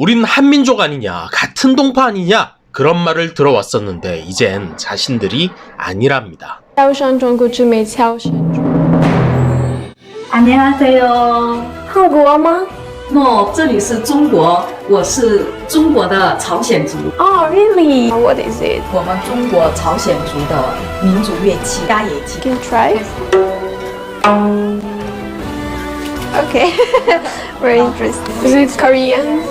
우린 한민족 아니냐, 같은 동파 아니냐, 그런 말을 들어왔었는데, 이젠 자신들이 아니랍니다. 敲上中国之美敲神中。 안녕하세요。韩国吗？ no，这里是中国，我是中国的朝鲜族。哦、r e a l l y What is it? 我们中国朝鲜族的民族乐器伽野器。 Can you try? Okay, very interesting. Is it Korean?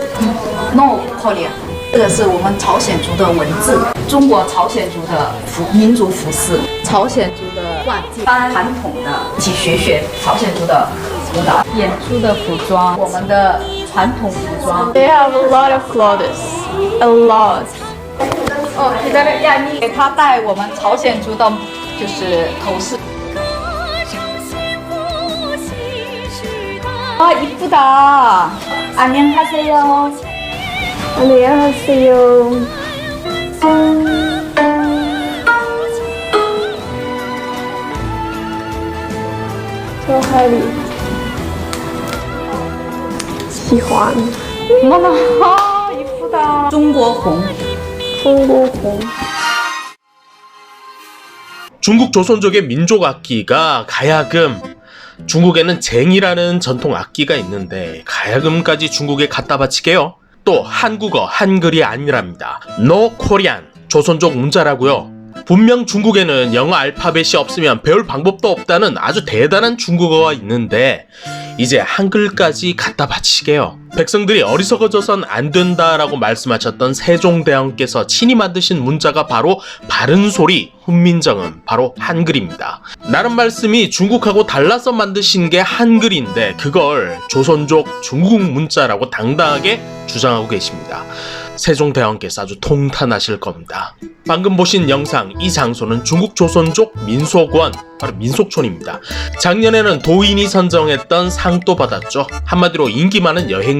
No Korea，这个是我们朝鲜族的文字，中国朝鲜族的服民族服饰，朝鲜族的挂件，传统的，一起学学朝鲜族的舞蹈，演出的服装，我们的传统服装。 They have a lot of clothes. A lot. 哦，你在那亚尼给他戴我们朝鲜族的，就是头饰。 아 이쁘다. 안녕하세요. 안녕하세요. 조하리. 喜欢 어머나 아, 이쁘다. 중국홍. 중국 조선족의 민족 악기가 가야금, 중국에는 쟁이라는 전통 악기가 있는데 가야금까지 중국에 갖다 바치게요. 또 한국어 한글이 아니랍니다. No Korean 조선족 문자라고요. 분명 중국에는 영어 알파벳이 없으면 배울 방법도 없다는 아주 대단한 중국어가 있는데 이제 한글까지 갖다 바치게요. 백성들이 어리석어져선 안 된다라고 말씀하셨던 세종대왕께서 친히 만드신 문자가 바로 바른 소리 훈민정음 바로 한글입니다. 나름 말씀이 중국하고 달라서 만드신 게 한글인데 그걸 조선족 중국 문자라고 당당하게 주장하고 계십니다. 세종대왕께서 아주 통탄하실 겁니다. 방금 보신 영상 이 장소는 중국 조선족 민속원 바로 민속촌입니다. 작년에는 도인이 선정했던 상도 받았죠. 한마디로 인기 많은 여행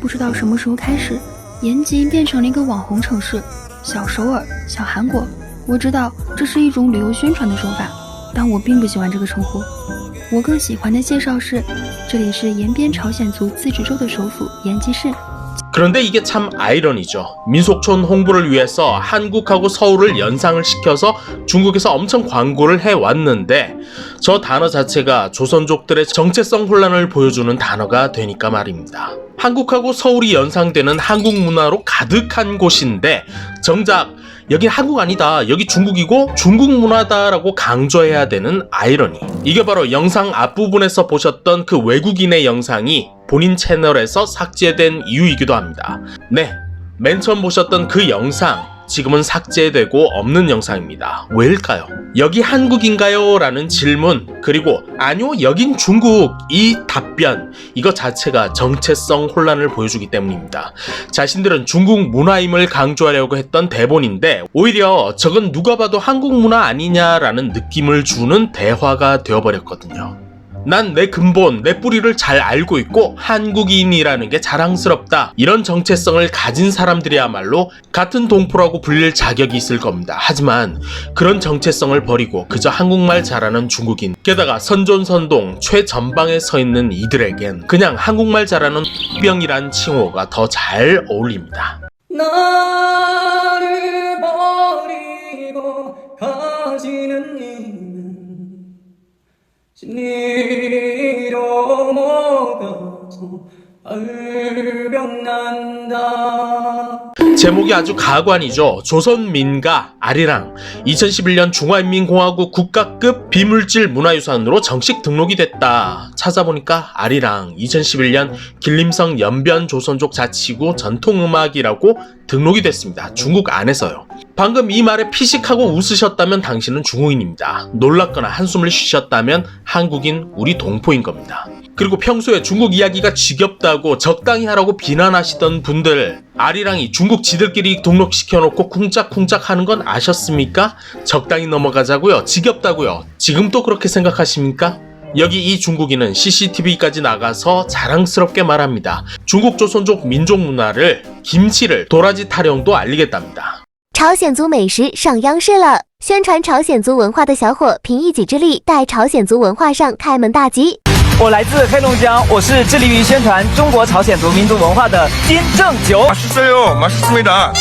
不知道什么时候开始，延吉变成了一个网红城市，小首尔、小韩国。我知道这是一种旅游宣传的手法，但我并不喜欢这个称呼。我更喜欢的介绍是，这里是延边朝鲜族自治州的首府延吉市。 그런데 이게 참 아이러니죠. 민속촌 홍보를 위해서 한국하고 서울을 연상을 시켜서 중국에서 엄청 광고를 해왔는데 저 단어 자체가 조선족들의 정체성 혼란을 보여주는 단어가 되니까 말입니다. 한국하고 서울이 연상되는 한국 문화로 가득한 곳인데 정작 여긴 한국 아니다. 여기 중국이고 중국 문화다라고 강조해야 되는 아이러니. 이게 바로 영상 앞부분에서 보셨던 그 외국인의 영상이 본인 채널에서 삭제된 이유이기도 합니다. 네. 맨 처음 보셨던 그 영상 지금은 삭제되고 없는 영상입니다. 왜일까요? 여기 한국인가요? 라는 질문 그리고 아니요 여긴 중국 이 답변 이거 자체가 정체성 혼란을 보여주기 때문입니다. 자신들은 중국 문화임을 강조하려고 했던 대본인데 오히려 저건 누가 봐도 한국 문화 아니냐라는 느낌을 주는 대화가 되어버렸거든요. 난 내 근본, 내 뿌리를 잘 알고 있고 한국인이라는 게 자랑스럽다. 이런 정체성을 가진 사람들이야말로 같은 동포라고 불릴 자격이 있을 겁니다. 하지만 그런 정체성을 버리고 그저 한국말 잘하는 중국인, 게다가 선존선동 최전방에 서 있는 이들에겐 그냥 한국말 잘하는 병이란 칭호가 더 잘 어울립니다. 나 진리로 못가 서 알병난다 제목이 아주 가관이죠. 조선민가 아리랑 2011년 중화인민공화국 국가급 비물질 문화유산으로 정식 등록이 됐다. 찾아보니까 아리랑 2011년 길림성 연변 조선족 자치구 전통음악이라고 등록이 됐습니다. 중국 안에서요. 방금 이 말에 피식하고 웃으셨다면 당신은 중국인입니다. 놀랐거나 한숨을 쉬셨다면 한국인 우리 동포인 겁니다. 그리고 평소에 중국 이야기가 지겹다고 적당히 하라고 비난하시던 분들 아리랑이 중국 지들끼리 등록시켜놓고 쿵짝쿵짝 하는 건 아셨습니까? 적당히 넘어가자고요. 지겹다고요. 지금 또 그렇게 생각하십니까? 여기 이 중국인은 CCTV까지 나가서 자랑스럽게 말합니다. 중국 조선족 민족 문화를 김치를 도라지 타령도 알리겠답니다. 朝鲜族美食上央视了，宣传朝鲜族文化的小伙凭一己之力带朝鲜族文化上开门大吉。 我来自黑龙江，我是致力于宣传中国朝鲜族民族文化的金正九。 맛있어요. 맛있습니다.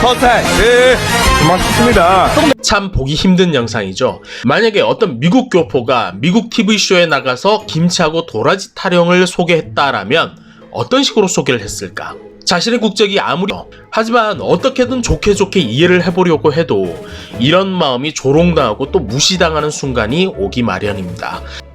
파우타이. 네. 맛있습니다. 참 보기 힘든 영상이죠. 만약에 어떤 미국 교포가 미국 TV쇼에 나가서 김치하고 도라지 타령을 소개했다라면 어떤 식으로 소개를 했을까? 자신의 국적이 아무리 하지만 어떻게든 좋게 좋게 이해를 해보려고 해도 이런 마음이 조롱당하고 또 무시당하는 순간이 오기 마련입니다.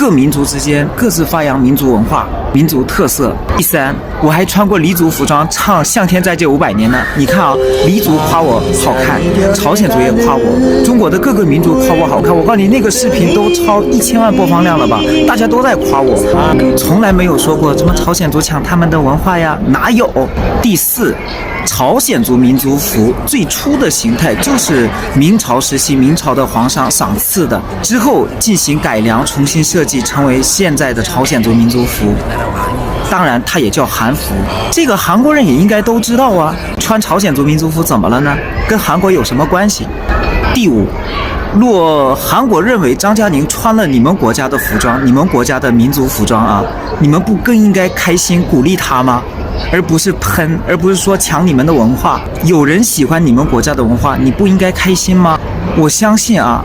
各民族之间各自发扬民族文化、民族特色。第三，我还穿过黎族服装唱《向天再借五百年》呢。你看啊，黎族夸我好看，朝鲜族也夸我，中国的各个民族夸我好看。我告诉你，那个视频都超一千万播放量了吧？大家都在夸我，从来没有说过什么朝鲜族抢他们的文化呀，哪有？第四。朝鲜族民族服最初的形态就是明朝时期明朝的皇上赏赐的，之后进行改良，重新设计成为现在的朝鲜族民族服。当然，它也叫韩服。这个韩国人也应该都知道啊。穿朝鲜族民族服怎么了呢？跟韩国有什么关系？第五，若韩国认为张嘉宁穿了你们国家的服装，你们国家的民族服装啊，你们不更应该开心鼓励他吗？而不是喷，而不是说抢你们的文化。有人喜欢你们国家的文化，你不应该开心吗？我相信啊，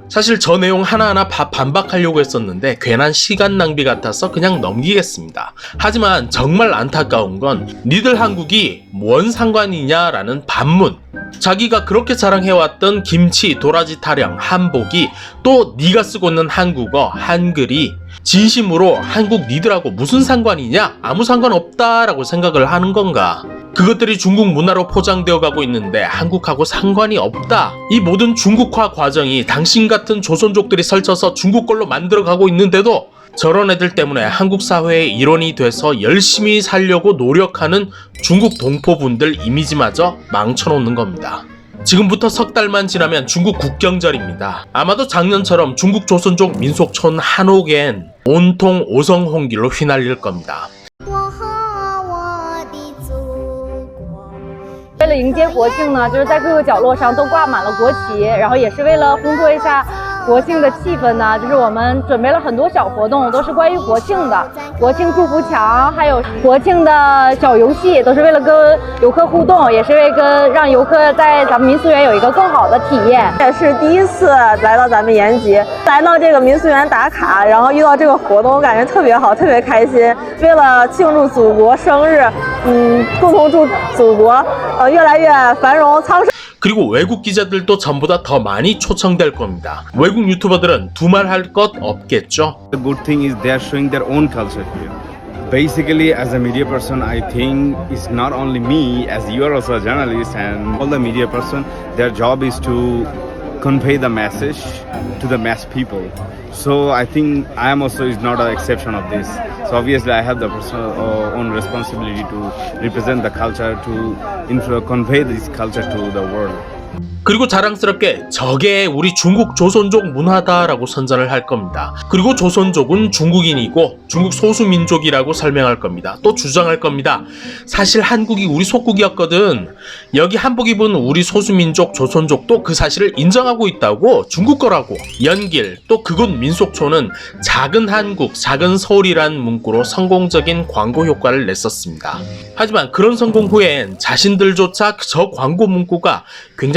사실 저 내용 하나하나 바- 반박하려고 했었는데 괜한 시간 낭비 같아서 그냥 넘기겠습니다. 하지만 정말 안타까운 건 니들 한국이 뭔 상관이냐라는 반문. 자기가 그렇게 자랑해왔던 김치, 도라지 타령, 한복이 또 네가 쓰고 있는 한국어, 한글이 진심으로 한국 니들하고 무슨 상관이냐? 아무 상관없다라고 생각을 하는 건가? 그것들이 중국 문화로 포장되어 가고 있는데 한국하고 상관이 없다. 이 모든 중국화 과정이 당신 같은 조선족들이 설쳐서 중국 걸로 만들어 가고 있는데도 저런 애들 때문에 한국 사회의 일원이 돼서 열심히 살려고 노력하는 중국 동포분들 이미지마저 망쳐놓는 겁니다. 지금부터 석 달만 지나면 중국 국경절입니다. 아마도 작년처럼 중국 조선족 민속촌 한옥엔 온통 오성홍길로 휘날릴 겁니다. 迎接国庆呢，就是在各个角落上都挂满了国旗，然后也是为了烘托一下国庆的气氛呢，就是我们准备了很多小活动，都是关于国庆的，国庆祝福墙，还有国庆的小游戏，都是为了跟游客互动，也是为跟让游客在咱们民俗园有一个更好的体验。也是第一次来到咱们延吉，来到这个民俗园打卡，然后遇到这个活动，我感觉特别好，特别开心。为了庆祝祖国生日，嗯，共同祝祖国呃越来越繁荣昌盛。 그리고 외국 기자들도 전보다 더 많이 초청될 겁니다. 외국 유튜버들은 두말할 것 없겠죠. The good thing is they are showing their own culture here. Basically, as a media person, I think it's not only me, as you are also a journalist and all the media person, their job is to convey the message to the mass people. So I think I am also is not an exception of this. So obviously, I have the personal uh, own responsibility to represent the culture, to convey this culture to the world. 그리고 자랑스럽게 저게 우리 중국 조선족 문화다라고 선전을 할 겁니다. 그리고 조선족은 중국인이고 중국 소수민족이라고 설명할 겁니다. 또 주장할 겁니다. 사실 한국이 우리 속국이었거든. 여기 한복 입은 우리 소수민족 조선족도 그 사실을 인정하고 있다고 중국 거라고. 연길 또 그곳 민속촌은 작은 한국, 작은 서울이란 문구로 성공적인 광고 효과를 냈었습니다. 하지만 그런 성공 후엔 자신들조차 저 광고 문구가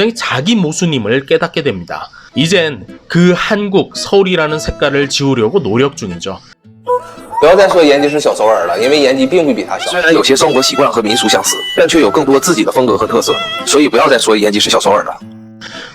굉장히 자기 모순임을 깨닫게 됩니다. 이젠 그 한국, 서울이라는 색깔을 지우려고 노력 중이죠. 不要再说延吉是小首尔了，因为延吉并不比它小。虽然有些生活习惯和民俗相似，但却有更多自己的风格和特色。所以不要再说延吉是小首尔了。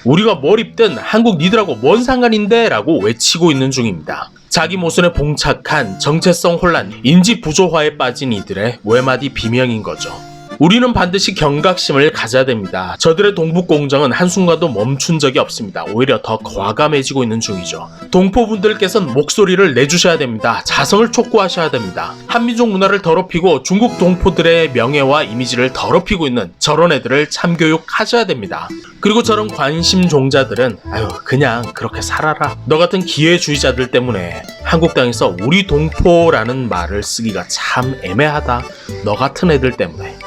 우리가 뭘 입든 한국 니들하고 뭔 상관인데? 라고 외치고 있는 중입니다. 자기 모순에 봉착한 정체성 혼란, 인지 부조화에 빠진 이들의 외마디 비명인 거죠. 우리는 반드시 경각심을 가져야 됩니다. 저들의 동북 공정은 한순간도 멈춘 적이 없습니다. 오히려 더 과감해지고 있는 중이죠. 동포분들께서는 목소리를 내주셔야 됩니다. 자성을 촉구하셔야 됩니다. 한민족 문화를 더럽히고 중국 동포들의 명예와 이미지를 더럽히고 있는 저런 애들을 참교육하셔야 됩니다. 그리고 저런 관심 종자들은 아유 그냥 그렇게 살아라. 너 같은 기회주의자들 때문에 한국 땅에서 우리 동포라는 말을 쓰기가 참 애매하다. 너 같은 애들 때문에.